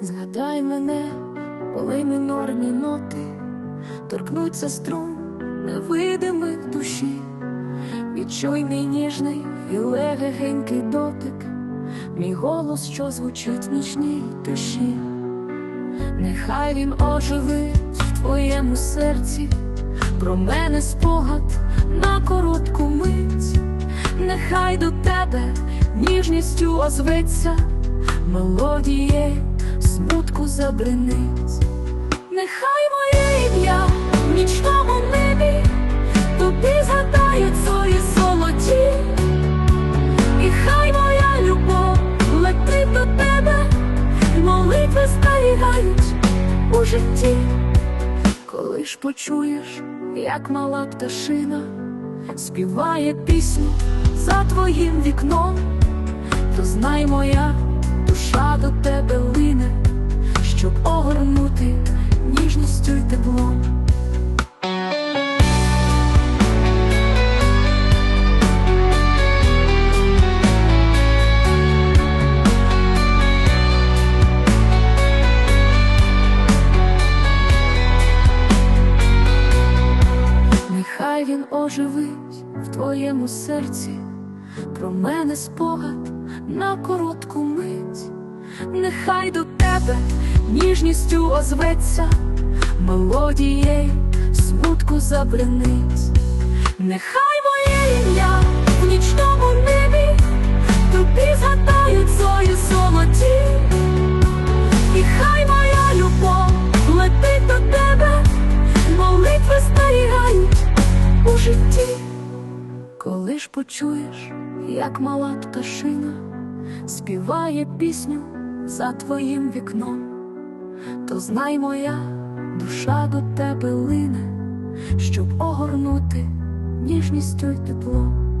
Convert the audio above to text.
Згадай мене, коли минорні ноти торкнуться струн невидимих душі, відчуй мій ніжний і легенький дотик, мій голос, що звучить в нічній тиші, нехай він оживить в твоєму серці, про мене спогад на коротку мить, нехай до тебе ніжністю озветься мелодією смутку забринить. Нехай моє ім'я в нічному небі тобі згадають свої золоті, і хай моя любов летить до тебе, молитви зберігають у житті, коли ж почуєш, як мала пташина співає пісню за твоїм вікном, то знай моя душа до тебе щоб огорнути ніжністю й теплом. Нехай він оживить в твоєму серці, про мене спогад на коротку мить, нехай до тебе ніжністю озветься, мелодією смутку забринить, нехай моє ім'я в нічному небі тобі згадають свої золоті, і хай моя любов летить до тебе, молитви зберігають у житті, коли ж почуєш, як мала пташина співає пісню за твоїм вікном, то знай моя душа до тебе лине, щоб огорнути ніжністю й теплом.